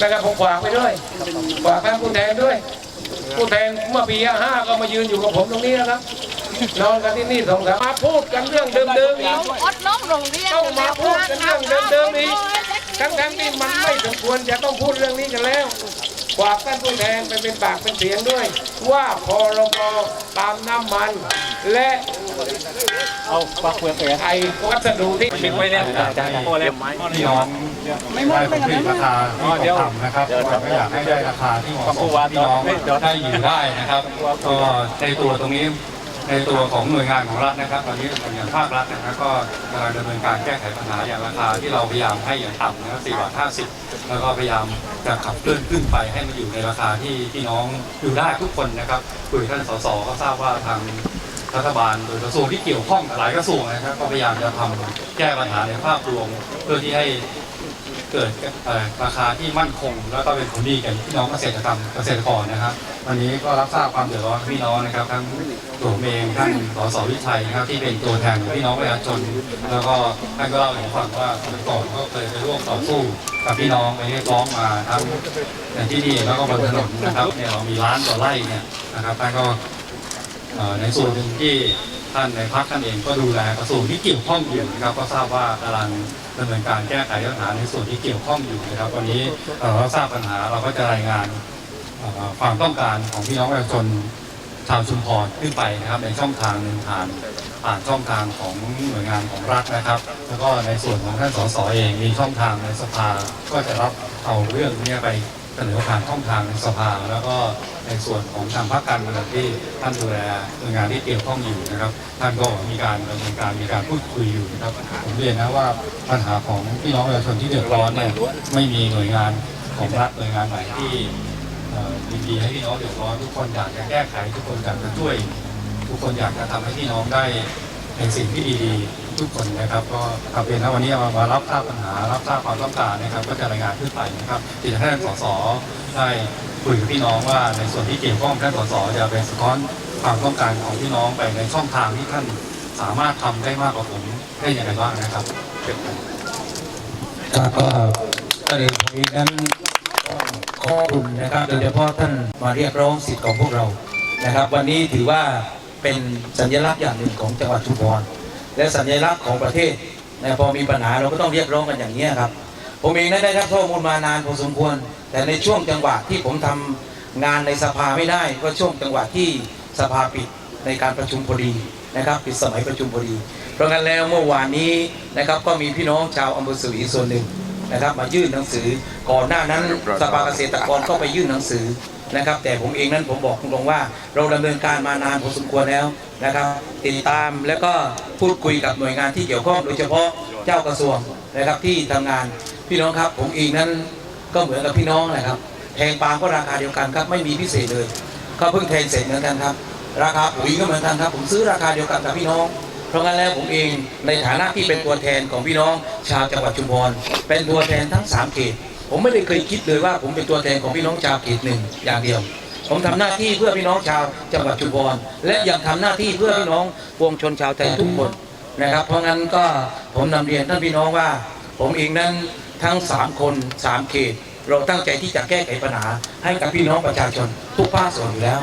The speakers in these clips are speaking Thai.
นะครับผมฝากไปด้วยฝากท่านผู้แทนด้วย ผู้แทนเมื่อปีห้าก็มายืนอยู่กับผมตรงนี้นะครับ นอนกันที่นี่สองสามมาพูดกันเรื่องเดิมๆอีกอดน้องโรงเรียนต้องมาพูดกันเรื่องเดิมๆอีกทั้งๆที่มันไม่สมควรจะต้องพูดเรื่องนี้กันแล้วฝากท่านผู้แทนไปเป็นปากเป็นเสียงด้วย ว่าพรบตามน้ำมัน และ เอาปลาเปลือกเอ๋ไอ้วัสดุที่ปิดไว้เนี่ยโอ้แล้วพี่น้องได้ผลผลิตราคาที่ตกต่ำนะครับก็อยากให้ได้ราคาที่เหมาะสมพี่น้องได้อยู่ได้นะครับก็ในตัวตรงนี้ในตัวของหน่วยงานของรัฐนะครับ ตอนนี้อย่างภาครัฐนะครับก็กำลังดำเนินการแก้ไขปัญหาอย่างราคาที่เราพยายามให้อย่างต่ำนะครับ4บาท50 แล้วก็พยายามจะขับเคลื่อนขึ้นไปให้มันอยู่ในราคาที่พี่น้องอยู่ได้ทุกคนนะครับคุยท่านสสก็ทราบว่าทาง รัฐบาลโดยกระทรวงที่เกี่ยวข้องหลายกระทรวงนะครับก็พยายามจะทำแก้ปัญหาในภาพรวมเพื่อที่ให้เกิดราคาที่มั่นคง แล้วก็เป็นผลดีกับพี่น้องเกษตรกรรมเกษตรกรนะครับ วันนี้ก็รับทราบความเดือดร้อนพี่น้องนะครับ ทั้งตัวเองท่านสสวิชัยนะครับที่เป็นตัวแทนของพี่น้องประชาชนแล้วก็ท่านก็เล่าให้ฟังว่าสมัยก่อนก็เคยไปร่วมต่อสู้กับพี่น้องไปเรียกร้องมาทั้งในที่นี่แล้วก็บนถนนนะครับเนี่ยเรามีล้านกว่าไร่เนี่ยนะครับท่านก็ ในส่วนหนึ่งที่ท่านในพักท่านเองก็ดูแลกระทรวงที่เกี่ยวข้องอยู่นะครับก็ทราบว่ากำลังดำเนินการแก้ไขปัญหาในส่วนที่เกี่ยวข้องอยู่นะครับ วันนี้เราทราบปัญหาเราก็จะรายงานความต้องการของพี่น้องประชาชนชาวชุมพรขึ้นไปนะครับ ในช่องทางหนึ่งผ่านผ่านช่องทางของหน่วยงานของรัฐนะครับ แล้วก็ในส่วนของท่านสสเองมีช่องทางในสภาก็จะรับเอาเรื่องนี้ไปเสนอผ่านช่องทางในสภาแล้วก็ ในส่วนของทางพรรคการเมืองที่ท่านดูแลหน่วยงานที่เกี่ยวข้องอยู่นะครับ ท่านก็มีการดำเนินการมีการพูดคุยอยู่นะครับผมเรียนนะว่าปัญหาของพี่น้องประชาชนที่เดือดร้อนเนี่ยไม่มีหน่วยงานของรัฐหน่วยงานไหนที่ดีให้พี่น้องเดือดร้อนทุกคนอยากจะแก้ไขทุกคนอยากจะช่วย ทุกคนอยากจะทำให้พี่น้องได้ในสิ่งที่ดีๆ ทุกคนนะครับ ก็กลับเรียนนะวันนี้มารับทราบปัญหารับทราบความต้องการนะครับ ก็จะรายงานขึ้นไปนะครับที่จะให้ท่านสสได้ คุยกับพี่น้องว่าในส่วนที่เกี่ยวข้องท่านสสจะเป็นสะท้อนความต้องการของพี่น้องไปในช่องทางที่ท่านสามารถทำได้มากกว่าผมได้อย่างไรบ้างนะครับครับก็ประเด็นนี้นั้นขอบคุณนะครับโดยเฉพาะท่านมาเรียกร้องสิทธิ์ของพวกเรานะครับ วันนี้ถือว่าเป็นสัญลักษณ์อย่างหนึ่งของจังหวัดชุมพรและสัญลักษณ์ของประเทศนะพอมีปัญหาเราก็ต้องเรียกร้องกันอย่างนี้ครับ ผมเองนั้นได้รับข้อมูลมานานพอสมควร แต่ในช่วงจังหวะที่ผมทำงานในสภาไม่ได้ ก็ช่วงจังหวะที่สภาปิดในการประชุมพอดีนะครับปิดสมัยประชุมพอดี เพราะงั้นแล้วเมื่อวานนี้นะครับก็มีพี่น้องชาวอำเภอสวีส่วนหนึ่งนะครับ มายื่นหนังสือก่อนหน้านั้นสภาเกษตรกรก็ไปยื่นหนังสือนะครับ แต่ผมเองนั้นผมบอกตรงๆว่า เราดำเนินการมานานพอสมควรแล้วนะครับติดตามแล้วก็พูดคุยกับหน่วยงานที่เกี่ยวข้องโดยเฉพาะเจ้ากระทรวงนะครับที่ทำงาน พี่น้องครับผมเองนั้นก็เหมือนกับพี่น้องนะครับแทงปาล์มก็ราคาเดียวกันครับ ไม่มีพิเศษเลยก็เพิ่งแทงเสร็จเหมือนกันครับ ราคาปุ๋ยก็เหมือนกันครับ ผมซื้อราคาเดียวกันกับพี่น้อง เพราะงั้นแล้วผมเองในฐานะที่เป็นตัวแทนของพี่น้อง ชาวจังหวัดชุมพรเป็นตัวแทนทั้งสามเขตผมไม่ได้เคยคิดเลยว่าผมเป็นตัวแทนของพี่น้องชาวเขตหนึ่งอย่างเดียว ผมทำหน้าที่เพื่อพี่น้องชาวจังหวัดชุมพรและยังทำหน้าที่เพื่อพี่น้องปวงชนชาวไทยทุกคนนะครับ เพราะงั้นก็ผมนำเรียนท่านพี่น้องว่า ผมเองนั้น ทั้งสามคนสามเขต เราตั้งใจที่จะแก้ไขปัญหา ให้กับพี่น้องประชาชนทุกภาคส่วนอยู่แล้ว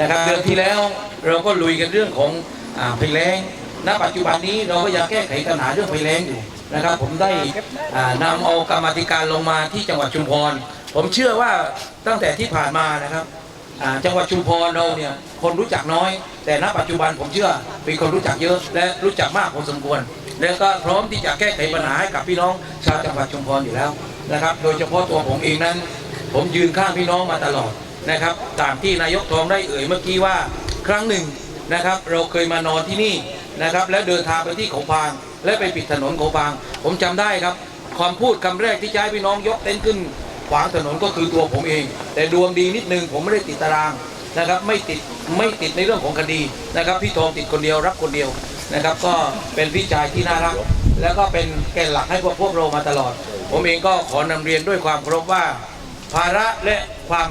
นะครับเดือนที่แล้วเราก็ลุยกันเรื่องของอภัยแล้งณปัจจุบันนี้เราก็ยังแก้ไขปัญหาเรื่องภัยแล้งอยู่นะครับ ผมได้นำเอากรรมธิการลงมาที่จังหวัดชุมพร ผมเชื่อว่าตั้งแต่ที่ผ่านมานะครับจังหวัดชุมพรเราเนี่ยคนรู้จักน้อย แต่ณปัจจุบันผมเชื่อมีคนรู้จักเยอะและรู้จักมากพอสมควร แล้วก็พร้อมที่จะแก้ไขปัญหาให้กับพี่น้องชาวจังหวัดชุมพรอยู่แล้วนะครับ โดยเฉพาะตัวผมเองนั้น ผมยืนข้างพี่น้องมาตลอดนะครับตามที่นายกทองได้เอ่ยเมื่อกี้ว่าครั้งหนึ่งนะครับ เราเคยมานอนที่นี่นะครับ แล้วเดินทางไปที่เขาพาง และไปปิดถนนเขาพาง ผมจำได้ครับความพูดคำแรกที่ใช้พี่น้องยกเต็นท์ขึ้นขวางถนนก็คือตัวผมเอง แต่ดวงดีนิดนึงผมไม่ได้ติดตารางนะครับไม่ติดไม่ติดในเรื่องของคดีนะครับพี่ทองติดคนเดียวรับคนเดียว นะครับ ก็เป็นพี่ชายที่น่ารัก แล้วก็เป็นแกนหลักให้พวกพวกเรามาตลอด ผมเองก็ขอนำเรียนด้วยความเคารพว่า ภาระและความ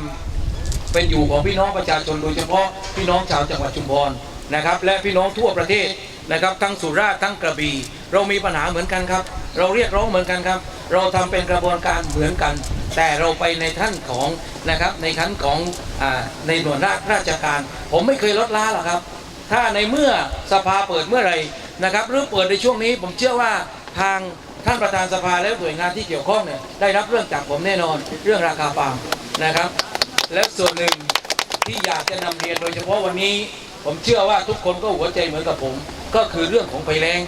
เป็นอยู่ของพี่น้องประชาชนโดยเฉพาะพี่น้องชาวจังหวัดชุมพรนะครับ และพี่น้องทั่วประเทศนะครับทั้งสุราษฎร์ทั้งกระบี่เรามีปัญหาเหมือนกันครับ เราเรียกร้องเหมือนกันครับ เราทำเป็นกระบวนการเหมือนกัน แต่เราไปในท่านของนะครับในขั้นของอในหน่วยราชราชการ ผมไม่เคยลดละหรอกครับ ถ้าในเมื่อสภาเปิดเมื่อไหรนะครับหรือเปิดในช่วงนี้ผมเชื่อว่าทางท่านประธานสภาและหน่วยงานที่เกี่ยวข้องเนี่ยได้รับเรื่องจากผมแน่นอน เรื่องราคาปาล์มนะครับ และส่วนหนึ่งที่อยากจะนำเรียนโดยเฉพาะวันนี้ ผมเชื่อว่าทุกคนก็หัวใจเหมือนกับผม ก็คือเรื่องของไฟแรง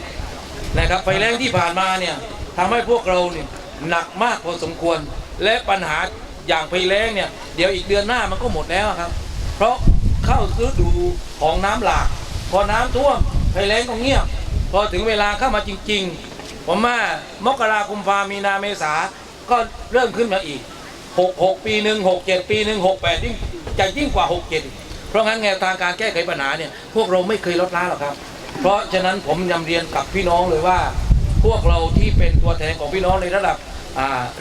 นะครับไฟแรงที่ผ่านมาเนี่ยทำให้พวกเราเนี่ยหนักมากพอสมควร และปัญหาอย่างไฟแรงเนี่ยเดี๋ยวอีกเดือนหน้ามันก็หมดแล้วครับ เพราะ เข้าฤดูของน้ำหลากพอน้ำท่วมไฟแรงก็เงียบพอถึงเวลาเข้ามาจริง ๆ ผมว่ามกราคมพามีนาเมษาก็เริ่มขึ้นมาอีก 6 6 ปีหนึ่ง6 7 ปีหนึ่ง6 8ยิ่งจะยิ่งกว่า 6 7 เพราะงั้นแนวทางการแก้ไขปัญหาเนี่ยพวกเราไม่เคยลดละหรอกครับ เพราะฉะนั้นผมยำเรียนกับพี่น้องเลยว่า พวกเราที่เป็นตัวแทนของพี่น้องในระดับ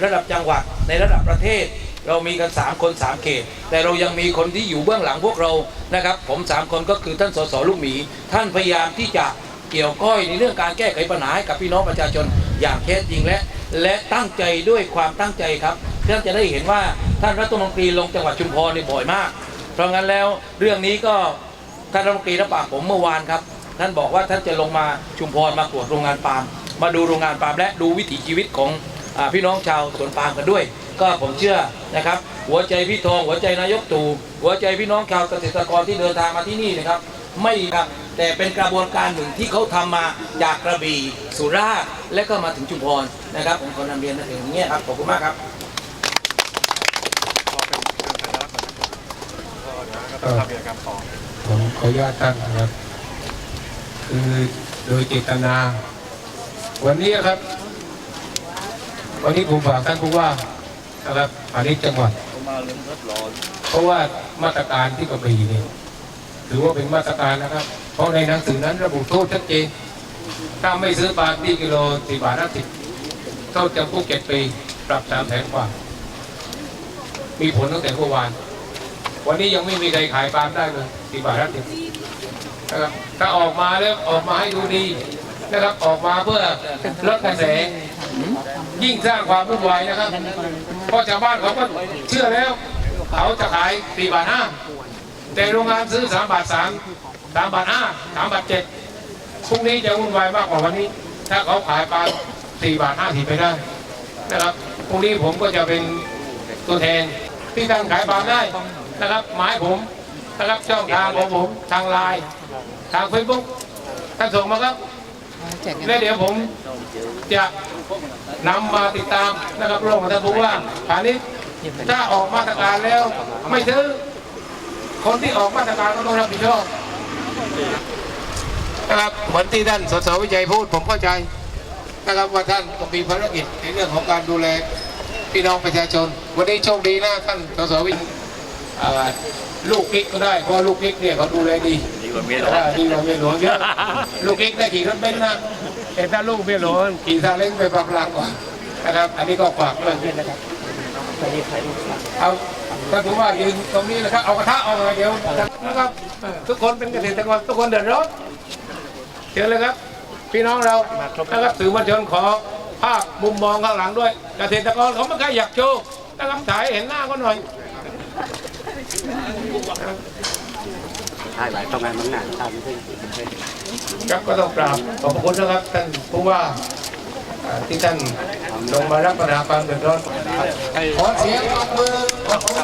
ระดับจังหวัดในระดับประเทศ เรามีกัน 3 คน 3 เขต แต่เรายังมีคนที่อยู่เบื้องหลังพวกเรานะครับผม 3 คนก็คือท่านสสลูกหมี ท่านพยายามที่จะเกี่ยวก้อยในเรื่องการแก้ไขปัญหาให้กับพี่น้องประชาชนอย่างแท้จริงและ และตั้งใจด้วยความตั้งใจครับท่านจะได้เห็นว่าท่านรัฐมนตรีลงจังหวัดชุมพรนี่บ่อยมาก เพราะงั้นแล้วเรื่องนี้ก็ท่านรัฐมนตรีรับปากผมเมื่อวานครับ ท่านบอกว่าท่านจะลงมาชุมพรมาตรวจโรงงานปาล์มมาดูโรงงานปาล์มและดูวิถีชีวิตของ พี่น้องชาวสวนปาล์มกันด้วย ก็ผมเชื่อนะครับ หัวใจพี่ทองหัวใจนายกตู่หัวใจพี่น้องชาวเกษตรกรที่เดินทางมาที่นี่นะครับ ไม่ครับแต่เป็นกระบวนการหนึ่งที่เขาทำมาจากกระบี่สุราษฎร์และก็มาถึงชุมพรนะครับผมขอนำเรียนนะถึงอย่างเงี้ยครับขอบคุณมากครับผมขออนุญาตท่านนะครับ คือโดยเจตนา วันนี้ครับ วันนี้ผมฝากท่านผู้ว่านะครับพาณิชย์จังหวัดเพราะว่ามาตรการที่กระบี่เนี่ยถือว่าเป็นมาตรการนะครับ เพราะในหนังสือนั้นระบุโทษชัดเจนถ้าไม่ซื้อปลาที่กิโลสี่บาทห้าสิบโทษจำคุกเจ็ดปี ปรับสามแสนกว่า มีผลตั้งแต่เมื่อวาน วันนี้ยังไม่มีใครขายปาล์มได้เลยสี่บาทห้าสิบนะครับถ้าออกมาแล้วออกมาให้ดูดีนะครับออกมาเพื่อลดกระแส ยิ่งสร้างความวุ่นวายนะครับ เพราะชาวบ้านเขาก็เชื่อแล้ว เขาจะขายสี่บาทห้าแต่โรงงานซื้อสามบาทสามสามบาทห้าสามบาทเจ็ดพรุ่งนี้จะวุ่นวายมากกว่าวันนี้ ถ้าเขาขายปล์มสี่บาทห้าสิบไปได้นะครับพรุ่งนี้ผมก็จะเป็นตัวแทนที่ท่านขายปล์มได้นะครับหมายผมนะครับช่องทางของผมทางไลน์ทางเฟซบุ๊กท่านส่งมาครับ และเดี๋ยวผมจะนำมาติดตามนะครับร่วมกับท่านผู้ว่าผานี้ถ้าออกมาตรการแล้วไม่ซื้อ คนที่ออกมาตรการก็ต้องรับผิดชอบนะครับเหมือนที่ท่านสสวิจัยพูดผมเข้าใจนะครับว่าท่านก็มีภารกิจในเรื่องของการดูแลพี่น้องประชาชน วันนี้โชคดีนะท่านสสวิอ่าลูกกิ๊กก็ได้เพราะลูกกิ๊กเนี่ยเขาดูแลดี ดีกว่าเมียหลวงอ่าดีกว่าเมียหลวงเยอะลูกกิ๊กได้ขี่รถเบนซ์นะแต่ถ้าลูกเมียหลวงขี่ซาเล้งไปปรับหลังกว่านะครับ อันนี้ก็ฝากด้วยนะครับเอาถ้าถือว่ายืนตรงนี้นะครับเอากระทะออกมาเดี๋ยวนะครับเออทุกคนเป็นเกษตรกรทุกคนเดือดร้อนเชิญเลยครับ พี่น้องเรานะครับสื่อมวลชนขอภาพมุมมองข้างหลังด้วย เกษตรกรเขาไม่ค่อยอยากโชว์นะครับถ่ายให้เห็นหน้าก็หน่อย ถ่ายหลายตรงงานมันงานทำไม่ครับก็ต้องกราบขอบพระคุณนะครับท่านผู้ว่าอ่าที่ท่านลงมารับปัญหาความเดือดร้อนขอเสียงปรบมือขอบคุณ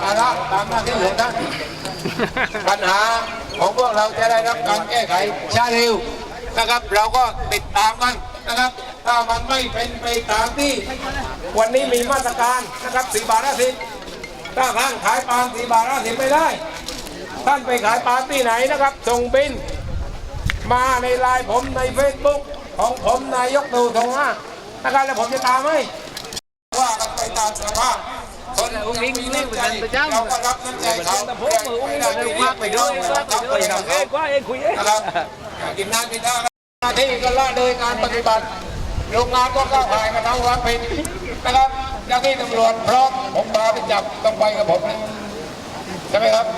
ภาระตามหน้าที่ของท่านปัญหาของพวกเราจะได้รับการแก้ไขช้าเร็วนะครับ เราก็ติดตามกันนะครับ ถ้ามันไม่เป็นไปตามที่ วันนี้มีมาตรการนะครับสีบาทละสิบถ้าท่านขายปาล์มสี่บาทห้าสิบไม่ได้ ท่านไปขายปาล์มที่ไหนนะครับส่งบิน มาในไลน์ผมในเฟซบุ๊กของผมนายกตู่ทงห้านะครับแล้วผมจะตามให้ว่ากันไปตามสภาพคนอุ้งอิงนี่เหมือนกันประจำเราก็รับน้ำใจเขาแต่ผมมืออุ้งอิงเลยควักไปด้วยควักไปด้วยเอ้ยควักเองคุยเองนะครับกินน้ำกินท่าหน้าที่ก็ละเลยงานปฏิบัติ โรงงานก็เข้าไปมาทำความผิดนะครับเจ้าที่ตำรวจพร้อมผมพาไปจับต้องไปกับผมนะใช่ไหมครับ